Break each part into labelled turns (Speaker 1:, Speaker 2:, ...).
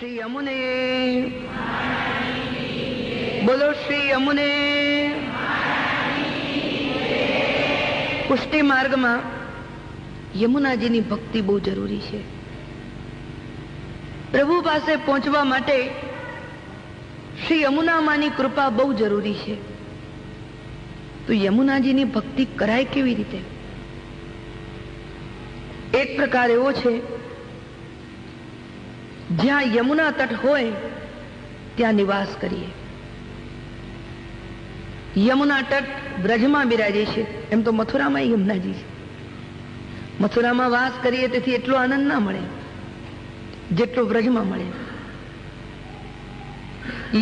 Speaker 1: શ્રી યમુને. બોલો શ્રી યમુને. પુષ્ટિ માર્ગમાં યમુનાજીની ભક્તિ બહુ જરૂરી છે. પ્રભુ પાસે પહોંચવા માટે શ્રી યમુનામાની કૃપા બહુ જરૂરી છે. તો યમુનાજીની ભક્તિ કરાય કેવી રીતે? એક પ્રકાર એવો છે, જ્યાં યમુના તટ હોય, ત્યાં નિવાસ કરીએ. યમુના તટ બ્રજમાં બિરાજે છે. એમ તો મથુરામાં યમુનાજી છે. મથુરામાં વાસ કરીએ તેથી એટલો આનંદ ના મળે, જેટલો વ્રજમાં મળે.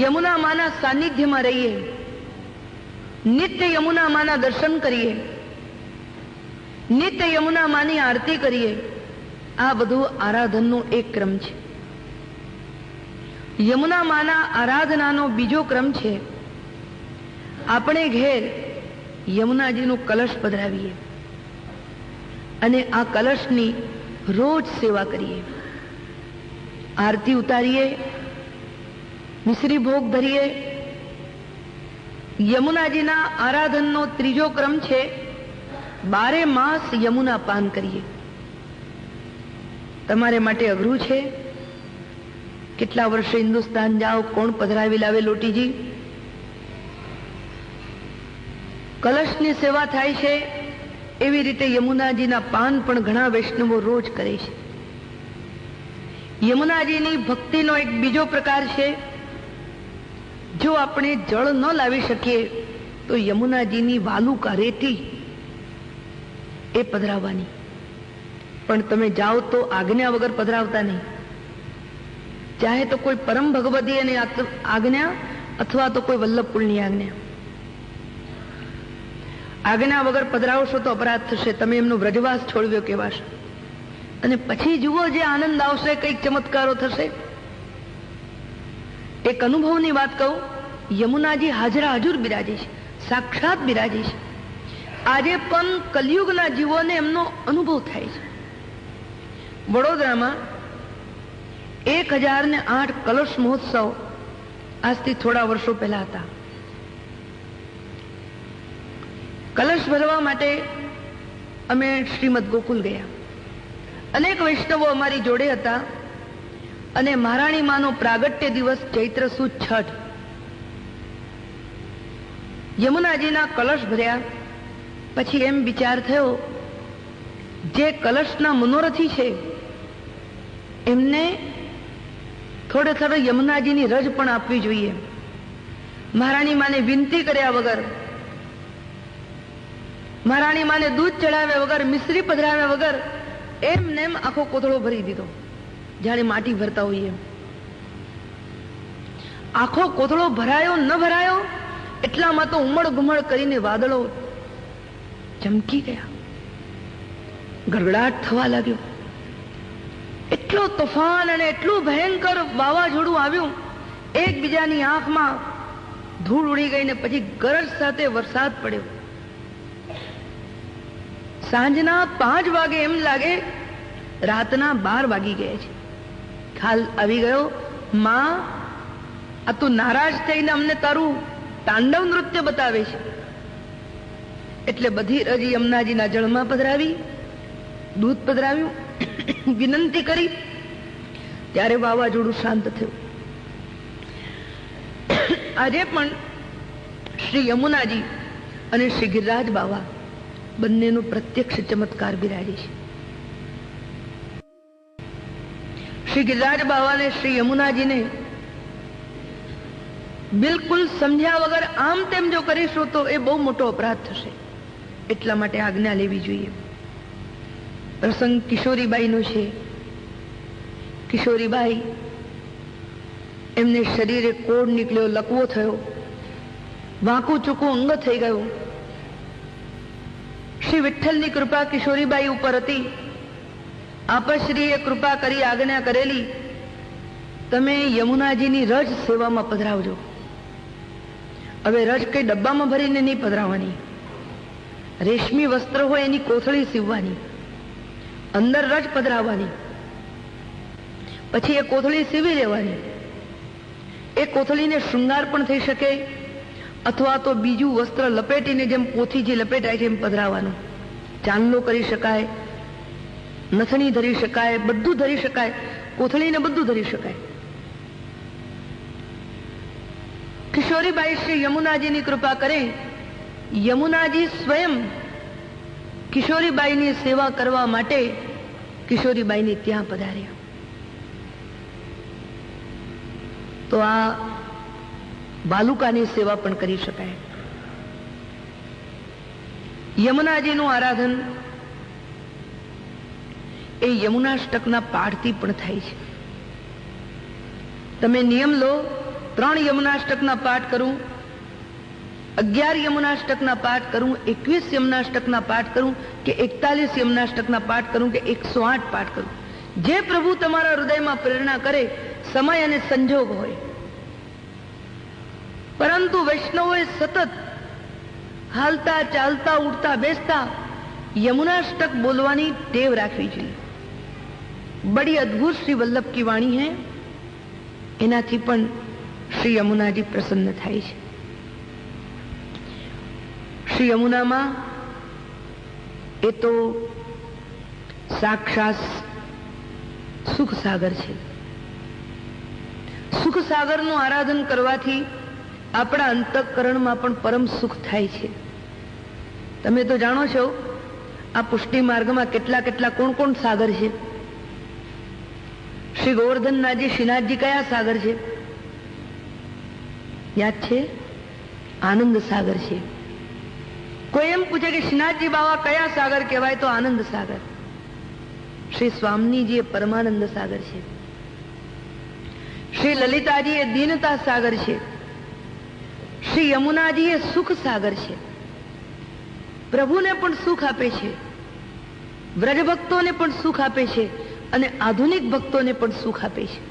Speaker 1: યમુના માના સાનિધ્યમાં રહીએ નિત્ય યમુના માના દર્શન કરીએ. નિત્ય યમુના માની આરતી કરીએ. આ બધું આરાધનનો એક ક્રમ છે. યમુના માના આરાધનાનો બીજો ક્રમ છે, આપણે ઘેર યમુનાજીનું કલશ પધરાવીએ અને આ કલશની રોજ સેવા કરીએ. આરતી ઉતારીએ, મિશ્રી ભોગ ધરીએ યમુનાજીના આરાધનનો ત્રીજો ક્રમ છે, બારે માસ યમુના પાન કરીએ. તમારે માટે અઘરું છે? કેટલા વર્ષે હિન્દુસ્તાન જાઓ, કોણ પધરાવી લાવે લોટીજી? કલશની સેવા થાય છે, એવી રીતે યમુનાજીના પાન પણ ઘણા વૈષ્ણવો રોજ કરે છે. યમુનાજીની ભક્તિનો એક બીજો પ્રકાર છે જો આપણે જળ ન લાવી શકીએ, તો યમુનાજીની વાલુકા રેતી એ પધરાવવાની પણ તમે જાઓ તો આજ્ઞા વગર પધરાવતા નહીં. ચાહે તો કોઈ પરમ ભગવતી અને આજ્ઞા અથવા તો કોઈ વલ્લભકુળની આજ્ઞા. આજ્ઞા વગર પધરાવશો તો અપરાધ થશે. તમે એમનો વ્રજવાસ છોડવ્યો કેવાશ અને પછી જુઓ જે આનંદ આવશે, કંઈક ચમત્કારો થશે. એક અનુભવની વાત કહું, યમુનાજી હાજરા હજુર બિરાજીશ, સાક્ષાત બિરાજીશ. આજે પણ કલયુગના જીવોને એમનો અનુભવ થાય છે. વડોદરામાં એક હજાર ને આઠ કલશ મહોત્સવ આજથી થોડા વર્ષો પહેલા હતા. કલશ ભરવા માટે અમે શ્રીમદ ગોકુલ ગયા. અનેક વૈષ્ણવો અમારી જોડે હતા. અને મહારાણી માનો પ્રાગટ્ય દિવસ ચૈત્ર સુદ છઠ. યમુનાજીના કલશ ભર્યા, પછી એમ વિચાર થયો, જે કલશના મનોરથી છે, એમને થોડે થોડે યમુનાજીની રજ પણ આપવી જોઈએ. મહારાણી માને વિનંતી કર્યા વગર, મહારાણી માને દૂધ ચડાવ્યા વગર, મિશ્રી પધરાવ્યા વગર એમ નેમ આખો કોથળો ભરી દીધો. જાણે માટી ભરતા હોઈએ આખો કોથળો ભરાયો, ન ભરાયો, એટલામાં તો ઉમળ ગુમળ કરીને વાદળો ચમકી ગયા. ગડગડાટ થવા લાગ્યો. એટલો તોફાન અને એટલું ભયંકર વાવાઝોડું આવ્યું, એકબીજાની આંખમાં ધૂળ ઉડી ગઈ ને પછી ગરજ સાથે વરસાદ પડ્યો. સાંજના પાંચ વાગે એમ લાગે રાતના બાર વાગી ગયા છે. ખ્યાલ આવી ગયો, માં, આ તું નારાજ થઈને અમને તારું તાંડવ નૃત્ય બતાવે છે. એટલે બધી રજી યમુનાજીના જળમાં પધરાવી, દૂધ પધરાવ્યું, વિનંતી કરી. ત્યારે વાવાઝોડું શાંત થયું. આજે પણ શ્રી યમુનાજી અને શ્રી ગિરિરાજ બાવા બંનેનો પ્રત્યક્ષ ચમત્કાર બિરાજે છે. શ્રી ગિરિરાજ બાવાને શ્રી યમુનાજીને બિલકુલ સમજ્યા વગર આમ તેમ જો કરીશું તો એ બહુ મોટો અપરાધ થશે. એટલા માટે આજ્ઞા લેવી જોઈએ. પ્રસંગ કિશોરીબાઈનો છે. કિશોરીબાઈ, એમને શરીરે કોડ નીકળ્યો, લકવો થયો. વાંકું ચૂકું અંગ થઈ ગયું. શ્રી વિઠ્ઠલની કૃપા કિશોરીબાઈ ઉપર હતી. આપશ્રીએ કૃપા કરી આજ્ઞા કરેલી, તમે યમુનાજીની રજ સેવામાં પધરાવજો. હવે રજ કઈ ડબ્બામાં ભરીને નહીં પધરાવવાની. રેશમી વસ્ત્ર હોય એની કોથળી સીવવાની. અંદર રજ પધરાવવાની. પછી એ કોથળી સીવી લેવાની. એ કોથળીને શૃંગાર પણ થઈ શકે, અથવા તો બીજું વસ્ત્ર લપેટીને જેમ પોથી જે લપેટાય છે એમ પધરાવવાનું ચાંદલો કરી શકાય નથણી ધરી શકાય, બધું ધરી શકાય, કોથળીને બધું ધરી શકાય. કિશોરીબાઈ શ્રી યમુનાજીની કૃપા કરે યમુનાજી સ્વયં કિશોરીબાઈની સેવા કરવા માટે કિશોરીબાઈની ત્યાં પધાર્યા. તો આ બાલુકાની સેવા પણ કરી શકાય. યમુનાજીનું આરાધન એ યમુનાષ્ટકના પાઠથી પણ થાય છે. તમે નિયમ લો, ત્રણ યમુનાષ્ટકના પાઠ કરું, અગિયાર યમુનાષ્ટકના પાઠ કરું, એકવીસ યમુનાષ્ટકના પાઠ કરું, કે એકતાલીસ યમુનાષ્ટકના પાઠ કરું, કે એકસો આઠ પાઠ કરું. જે પ્રભુ તમારા હૃદયમાં પ્રેરણા કરે, સમય અને સંજોગ હોય. પરંતુ વૈષ્ણવોએ સતત હાલતા ચાલતા, ઉઠતા બેસતા યમુનાષ્ટક બોલવાની ટેવ રાખવી જોઈએ. બડી અદ્ભુત શ્રી વલ્લભ કી વાણી હૈ એનાથી પણ શ્રી યમુનાજી પ્રસન્ન થાય છે શ્રી યમુનામાં એ તો સાક્ષાત સુખ સાગર છે સુખ સાગરનું આરાધન કરવાથી આપણા અંતઃકરણમાં પણ પરમ સુખ થાય છે। તમે તો જાણો છો, આ પુષ્ટિ માર્ગમાં કેટલા કેટલા કોણ કોણ સાગર છે? શ્રી ગોવર્ધનનાથજી શ્રીનાથજી કયા સાગર છે? યાદ છે? આનંદ સાગર છે. કોઈ એમ પૂછે કે શ્રીનાથજી બાવા કયા સાગર કહેવાય તો આનંદ સાગર. શ્રી સ્વામીજી એ પરમાનંદ સાગર છે. શ્રી લલિતાજી એ દીનતા સાગર છે. શ્રી યમુનાજી એ સુખ સાગર છે. પ્રભુને પણ સુખ આપે છે. વ્રજભક્તોને પણ સુખ આપે છે. અને આધુનિક ભક્તોને પણ સુખ આપે છે.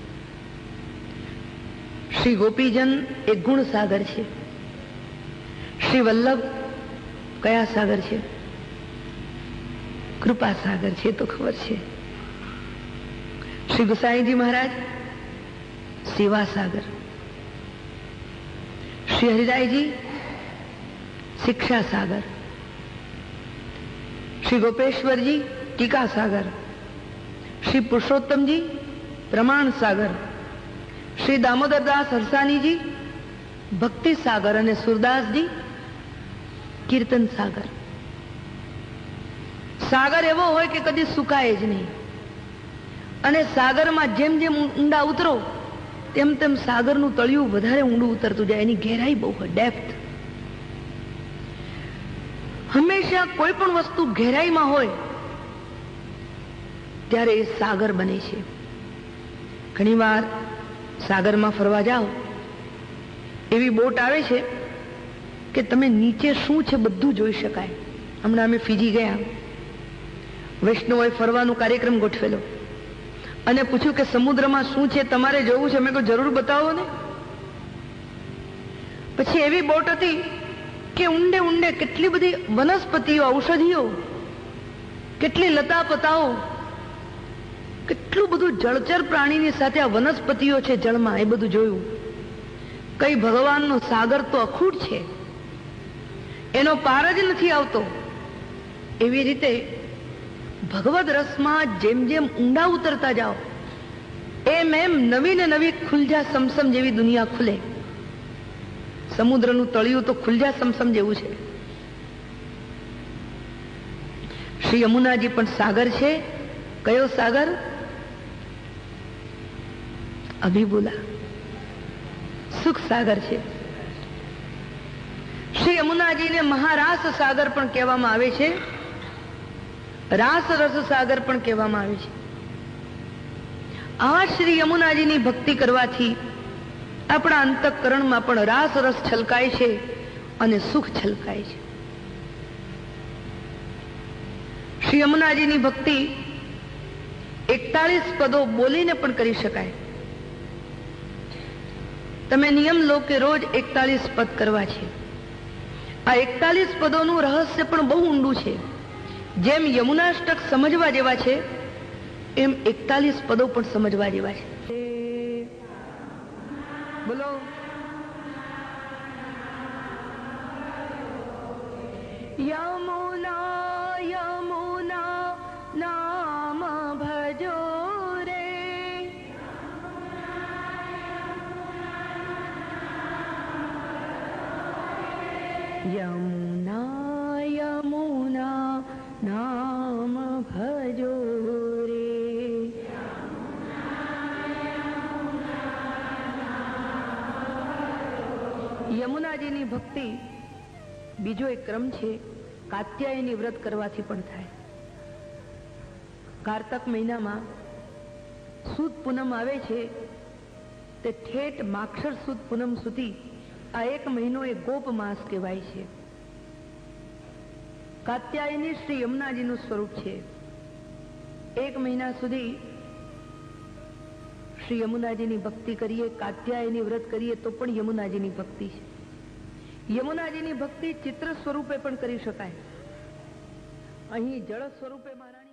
Speaker 1: શ્રી ગોપીજન એ ગુણ સાગર છે. શ્રી વલ્લભ કયા સાગર છે? કૃપા સાગર છે તો ખબર છે. શ્રી ગુસાઈજી મહારાજ, સેવા સાગર. શ્રી હરિરાયજી શિક્ષા સાગર. શ્રી ગોપેશ્વરજી, ટીકા સાગર. શ્રી પુરુષોત્તમજી, પ્રમાણ સાગર, શ્રી દામોદરદાસ હરસાનીજી ભક્તિ સાગર અને સુરદાસજી, કીર્તન સાગર. સાગર એવો હોય કે કદી સુકાય જ નહીં. અને સાગરમાં જેમ જેમ ઊંડા ઉતરો, તેમ તેમ સાગરનું તળિયું વધારે ઊંડું ઉતરતું જાય, એની ગહેરાઈ બહુ હોય, ડેપ્થ. હંમેશા કોઈ પણ વસ્તુ ગહેરાઈમાં હોય ત્યારે એ સાગર બને છે. ઘણીવાર સાગરમાં ફરવા જાઓ, એવી બોટ આવે છે કે તમે નીચે શું છે બધું જોઈ શકાય. હમણાં અમે ફીજી ગયા. વૈષ્ણવોએ ફરવાનો કાર્યક્રમ ગોઠવેલો. અને પૂછ્યું કે સમુદ્રમાં શું છે, તમારે જોવું છે? અમે કોઈ જરૂર બતાવો ને. પછી એવી બોટ હતી કે ઊંડે ઊંડે કેટલી બધી વનસ્પતિઓ, ઔષધિઓ, કેટલી લતા પતાઓ કેટલું બધું જળચર પ્રાણીની સાથે આ વનસ્પતિઓ છે જળમાં, એ બધું જોયું. કઈ ભગવાનનો સાગર તો અખૂટ છે. એનો પાર જ નથી આવતો. એવી રીતે ભગવદ રસમાં જેમ જેમ ઊંડા ઉતરતા જાઓ, એમ એમ નવી ને નવી ખુલજા સમસમ જેવી દુનિયા ખુલે. સમુદ્રનું તળિયું તો ખુલજા સમસમ જેવું છે. શ્રી યમુનાજી, પણ સાગર છે? કયો સાગર? અભિબુલા સુખ સાગર છે. શ્રી યમુનાજીને મહારાસ સાગર પણ કહેવામાં આવે છે. રાસ રસ સાગર પણ કહેવામાં આવે છે. આ શ્રી યમુનાજીની ભક્તિ કરવાથી આપણા અંતઃકરણમાં પણ રાસ રસ છલકાય છે અને સુખ છલકાય છે. શ્રી યમુનાજીની ભક્તિ એકતાલીસ પદો બોલીને પણ કરી શકાય. તમે નિયમ લો કે રોજ એકતાલીસ પદ કરવા છે. આ એકતાલીસ પદોનું રહસ્ય પણ બહુ ઊંડું છે. જેમ યમુનાષ્ટક સમજવા જેવા છે, એમ એકતાલીસ પદો પણ સમજવા જેવા છે. બોલો. યમુના યમુના યમુના નામ ભજો રે યમુનાજીની ભક્તિ બીજો એક ક્રમ છે, કાત્યાયની વ્રત કરવાથી પણ થાય. કારતક મહિનામાં સુદ પૂનમ આવે છે, તે ઠેઠ માક્ષર સુદ પૂનમ સુધી આ એક મહિનો એ ગોપ માસ કહેવાય છે. કાત્યાયની શ્રી યમુનાજીનું સ્વરૂપ છે. એક મહિના સુધી શ્રી યમુનાજીની ભક્તિ કરીએ, કાત્યાયની વ્રત કરીએ તો પણ યમુનાજીની ભક્તિ છે. યમુનાજીની ભક્તિ ચિત્ર સ્વરૂપે પણ કરી શકાય. અહીં જળ સ્વરૂપે મહારાણી